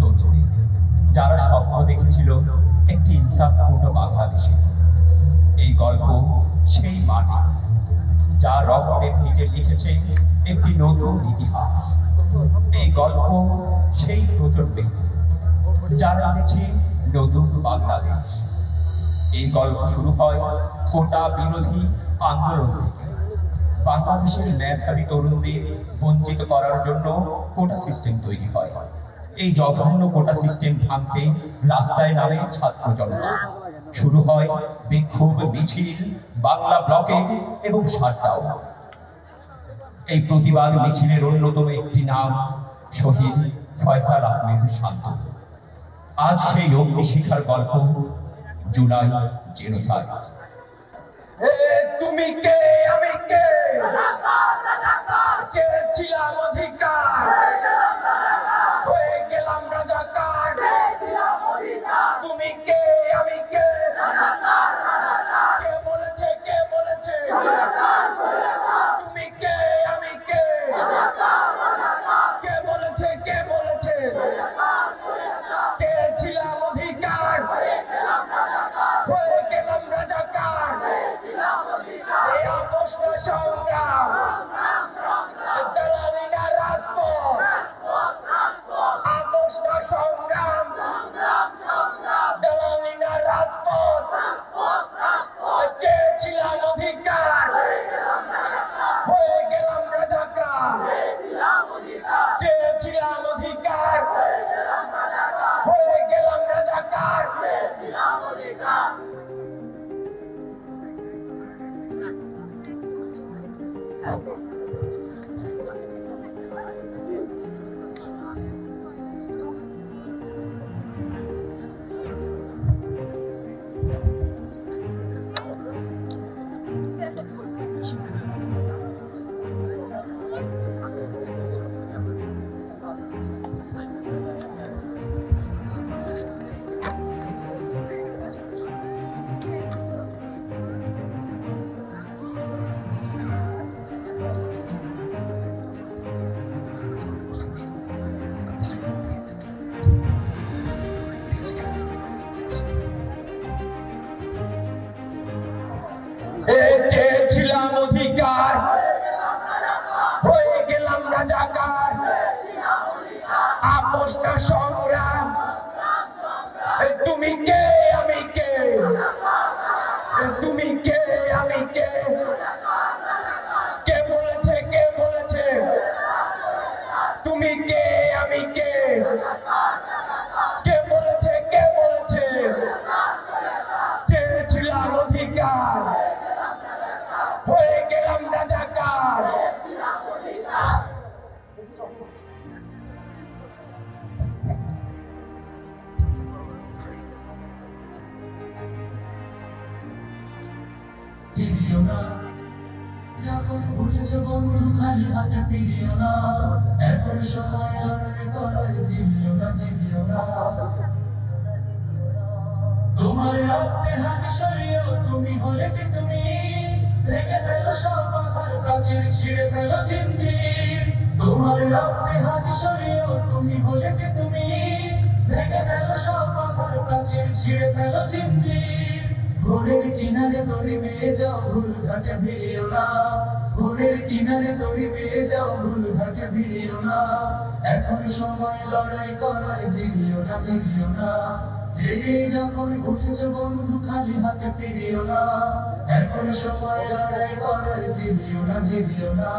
তরুণী যারা স্বপ্ন দেখেছিল একটি ইনসাফপূর্ণ বাংলাদেশে। এই গল্প সেই মাটি যা লিখেছে একটি নতুন ইতিহাস। এই গল্প সেই প্রজন্মে নতুন বাংলাদেশ। এই গল্প শুরু হয় কোটা বিরোধী আন্দোলন থেকে। বাংলাদেশের মেধাবী তরুণদের বঞ্চিত করার জন্য কোটা সিস্টেম তৈরি হয়। এই জঘন্য কোটা সিস্টেম ভাঙতে রাস্তায় নামে ছাত্র জনতা। শুরু হয় বিক্ষোভ মিছিল, বাংলা ব্লকেট এবং শাটডাউন এই প্রতিবাদ মিছিলের অন্যতম একটি নাম শহীদ ফয়সাল আহমেদ শান্ত। আজ সেই অগ্নিশিখার গল্প, জুলাই জেনোসাইড। তুমি কে? আমি কে? চেয়েছিলাম অধিকার। তুমি কে? আমি কে? কে বলেছে? কে বলেছে? বন্ধু খালি হাতে ফিরিও না। এখন সময় লড়াই করার না জিলিও না। তোমার রক্তে হাতে সরিয়েও তুমি হলে কি তুমি? ভেঙে ফেলো সব মাথার প্রাচীর, ছিঁড়ে ফেলো জিনজির তোমার রক্তে হাতে সরিয়েও তুমি হলে কি তুমি? ভেঙে ফেলো সব মাথার প্রাচীর, ছিঁড়ে ফেলো জিনজির ভোরের কিনারে দড়ি বেয়ে যাও, ভুল ঘাটে ভিড়িও না। ভোরের কিনারে দড়ি বেয়ে যাও ভুল ঘাটে ভিড়িও না। এখন সময় লড়াই করার জিরিও না জিরিও না। জেগে যখন উঠেছো বন্ধু, খালি হাতে ফিরিও না। এখন সময় লড়াই জিরিও না জিরিও না।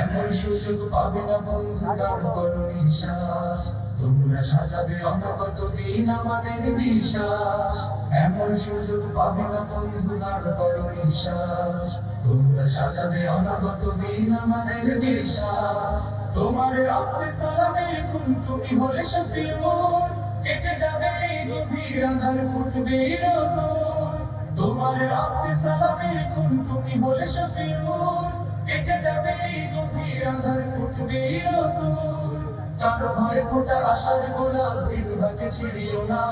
এমন সুযোগ পাবে না বন্ধু, দাঁড় করো নিঃশ্বাস। তোমরা সাজাবে অনগত দিন আমাদের বিশ্বাস। এমন সুযোগ পাবে না বন্ধু দাঁড় করো তোমরা সাজাবে অনগত দিন আমাদের বিশ্বাস। তোমার রক্তে সালামের খুন তুমি হলে শফিউর কেটে যাবে এই গভীর আধার, ফুটবে তোমার রক্তে সালামের খুন তুমি হলে শফিউর কেটে যাবে এই গভীর আধার, ফুটবে রোদুর কারও ভয় ফোটা আশার না।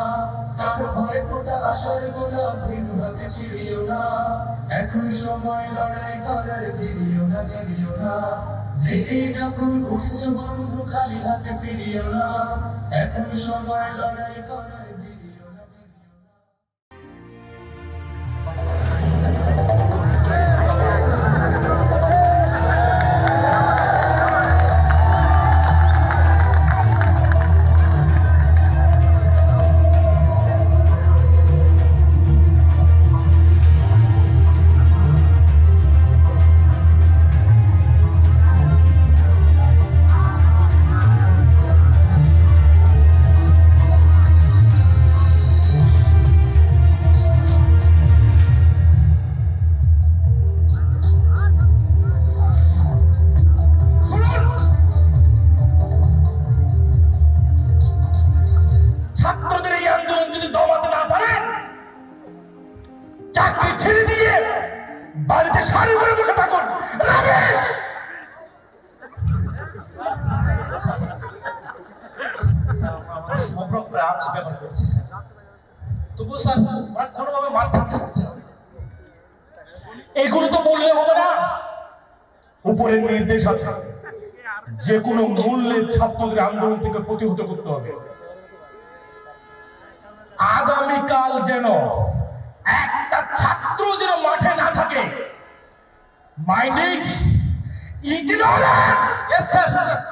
কার ভয় ফোটা আশার গোলাপ ভিন না। এখন সময় লড়াই করার জিরিও না জিরিও না। জেগে যখন উঠছো বন্ধু, খালি হাতে ফিরিও না। এখন সময় লড়াই করার তো বললে নির্দেশ আছে। যে কোনো মূল্যে ছাত্রদের আন্দোলন থেকে প্রতিহত করতে হবে। আগামীকাল যেন একটা ছাত্র যেন মাঠে না থাকে। Minding Izlal yes sir sir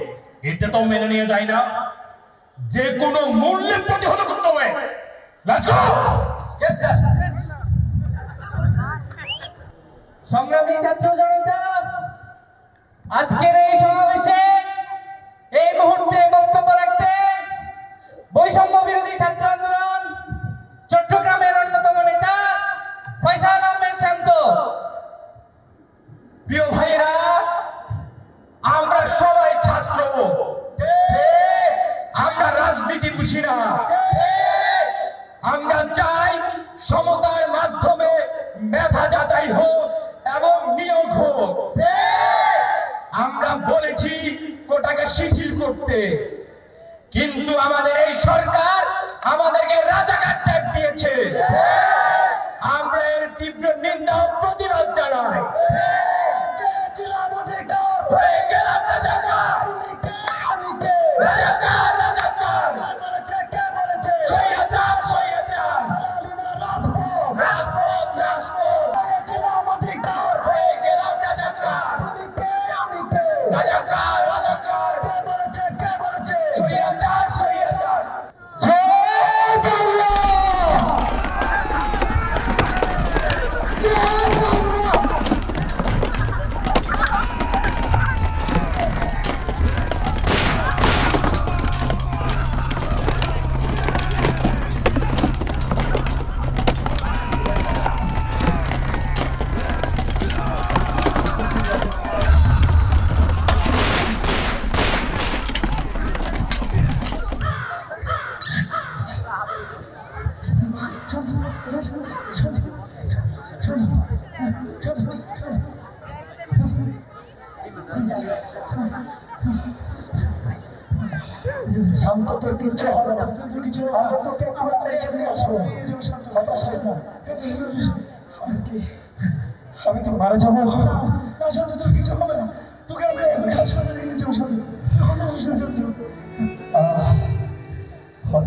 এতে তো মেনে নিয়ে যায় না। যে কোনো মূল্যে প্রতিহত করতে হবে। সংগ্রামী ছাত্র জনতা, আজকের এই সমাবেশে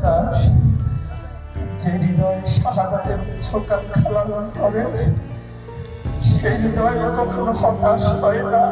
হতাশ যে হৃদয় শাহাদাতের ছোকা খালানো পরে সেই হৃদয় কখনো হতাশ হয় না।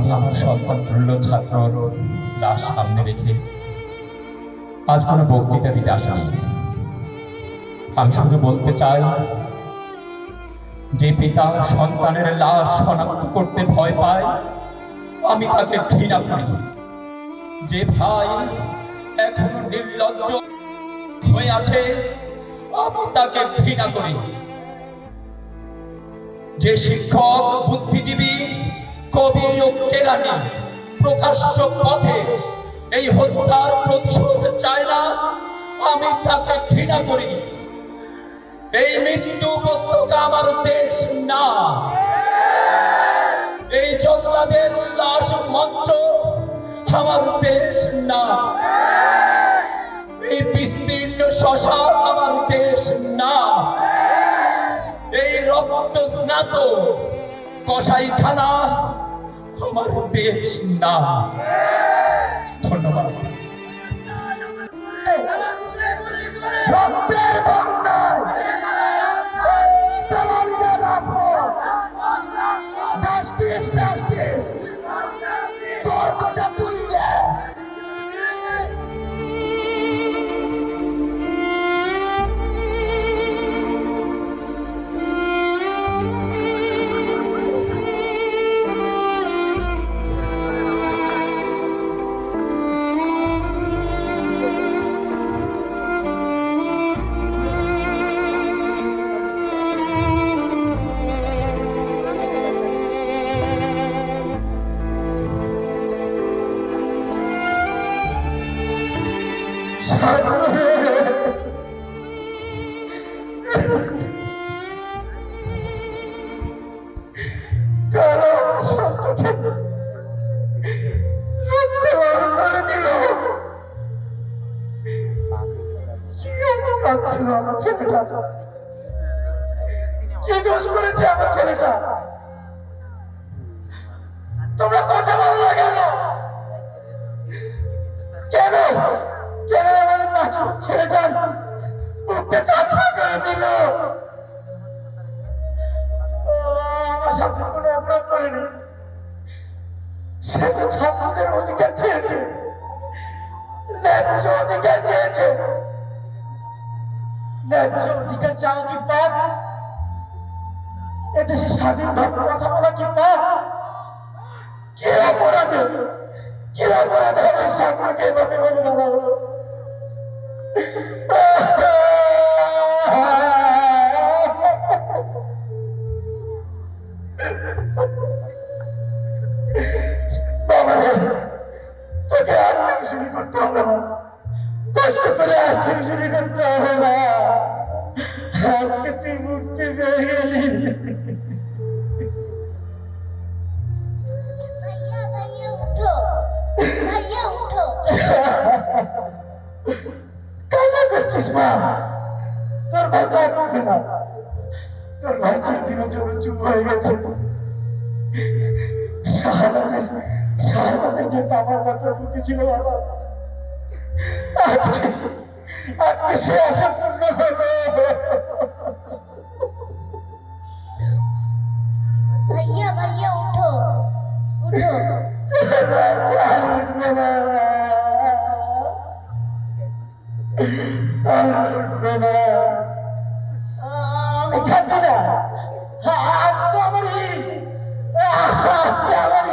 আমি আমার সন্তান তুল্য ছাত্রর লাশ সামনে রেখে। আজ কোনো বক্তৃতা দিতে আসিনি। আমি শুধু বলতে চাই যে পিতা সন্তানের লাশ শনাক্ত করতে ভয় পায়, আমি তাকে ঘৃণা করি। যে ভাই এখনও নির্লজ্জ হয়ে আছে, আমি তাকে ঘৃণা করি। যে শিক্ষক, বুদ্ধিজীবী কবি ও কেরানি প্রকাশ্য পথে এই হত্যার প্রতিশোধ চায় না, আমি তাকে ঘৃণা করি। এই মৃত্যু উপত্যকা আমার দেশ না। এই জল্লাদের উল্লাস মঞ্চ আমার দেশ না। এই বিস্তীর্ণ শ্মশান আমার দেশ না। এই রক্ত স্নাত কসাইখানা আমার বেশ না। ধন্যবাদ। রক্তের কারা আমার সন্তানকে হত্যা করে দিল কি অপরাধ আমার ছেলেটা? কি দোষ করেছে আমার ছেলেটা? অধিকার চাওয়া কি পাপ? এদেশে স্বাধীনভাবে কথা বলা কি পাপ? কে অপরাধে? কে অপরাধে? আমার সামনে এভাবে বলে বলা হলো তোর ভাই কাঁদবে না তোর ভাই চিন্তির জন্য চুপ হয়ে গেছে। শাহাদাতের শাহাদাতের যে সামান্য তোর বুকে ছিল বাবা আজকে আজকে সে আশা পূর্ণ হয়েছে ভাইয়া ভাইয়া উঠো। উঠো। উঠবে না। খাচ্ছি না আজ তো আমার আজকে আমার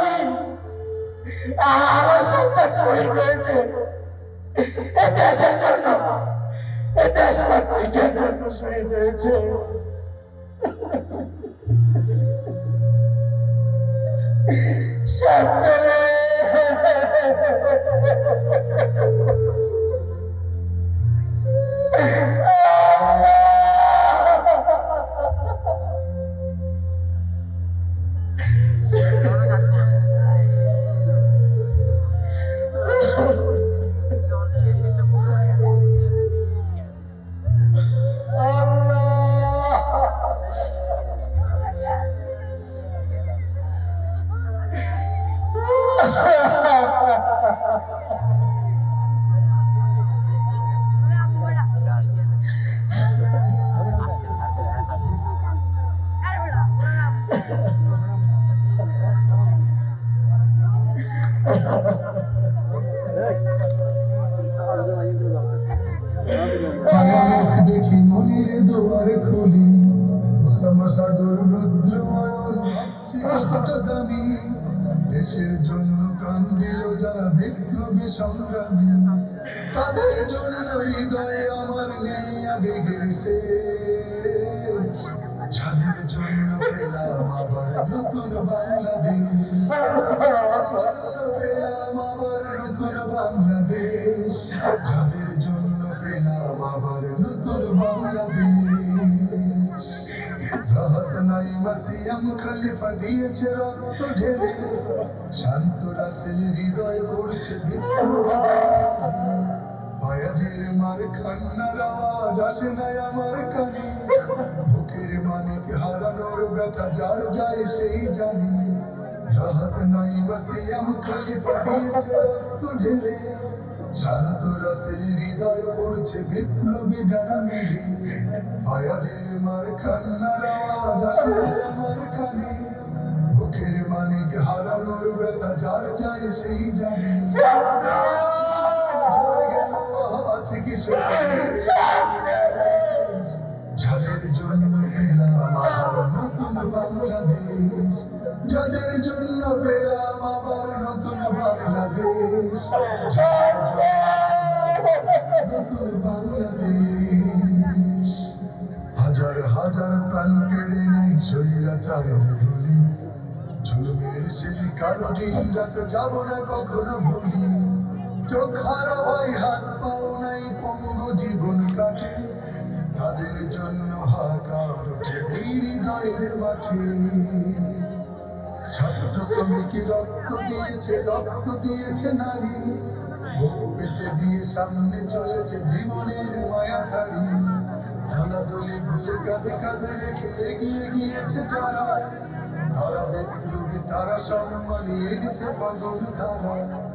আমার সন্তান শহীদ হয়েছে এ দেশের জন্য এ দেশ মাতৃকের জন্য শহীদ হয়েছে বিপ্লবী সংগ্রামী। তাদের জন্য হৃদয়ে আমার নেই আবেগের শেষ। যাদের জন্য পেলাম আবার নতুন বাংলাদেশ। জন্য পেলাম আবার নতুন বাংলাদেশ। যাদের জন্য পেলাম আবার নতুন বাংলাদেশ। রাহত নাই মাসিয়াম খলিফা দিয়েছে রক্ত ঢেলে। শান্ত রাসেল হৃদয় করছে মায়াজির মার কান্নার আওয়াজ আসে নাই আমার কানে। বুকের মানিক হারানোর ব্যথা যার যায় সেই জানে। রাহত নাই মাসিয়াম খলিফা দিয়েছে রক্ত ঢেলে। শান্ত রাসেল বুকের মানিক হারানোর যার সেই জানে। আছে কি যাদের জন্য পেলাম জন্য বাংলাদেশ হাজার হাজার প্রাণ কেড়ে নেই স্বৈরাচারের গুলি। জুলুমের সেই কালো দিন রাত যাব না কখনো ভুলি। চোখ হারা ভাই হাত পাও নাই, পঙ্গু জীবন কাটে। তাদের জন্য হাকার এই হৃদয়ের মাঠে। রক্ত দিয়েছে রক্ত দিয়েছে নারী। বুক পেতে দিয়ে সামনে চলেছে জীবনের মায়া ছাড়ি। দলাদলি ভুলে কাঁধে কাঁধে রেখে এগিয়ে গিয়েছে যারা। তারা বিপ্লবী তারা সম্মানী এনেছে পাগল ধারা।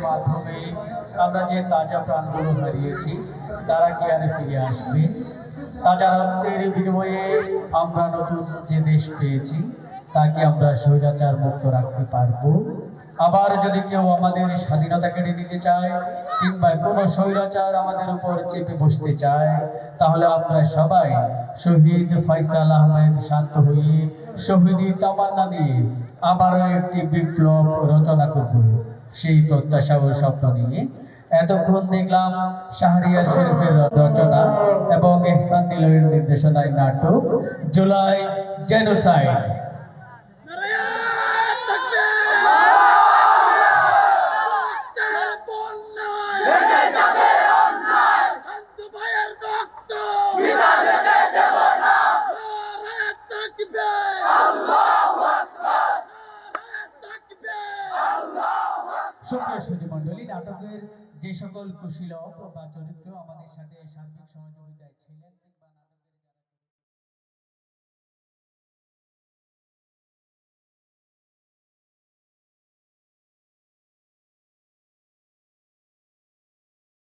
মাধ্যমে আমরা যে তাজা তারা ফিরে আসবে? বিনিময়ে আমরা নতুন যে দেশ পেয়েছি, তাকে আমরা স্বৈরাচার মুক্ত রাখতে পারব? আবার যদি কেউ আমাদের স্বাধীনতা কেড়ে নিতে চায়, কিংবা কোনো স্বৈরাচার আমাদের উপর চেপে বসতে চায়, তাহলে আমরা সবাই শহীদ ফাইসাল আহমেদ শান্ত হয়ে শহীদি তামান্না নিয়ে আবারও একটি বিপ্লব রচনা করব। সেই প্রত্যাশা ও স্বপ্ন নিয়ে এতক্ষণ দেখলাম শাহরিয়ার শরীফের রচনা এবং এহসান নিলয়ের নির্দেশনায় নাটক, জুলাই জেনোসাইড। কুশীলক বা চরিত্র আমাদের সাথে সার্বিক সহযোগিতায় ছিলেন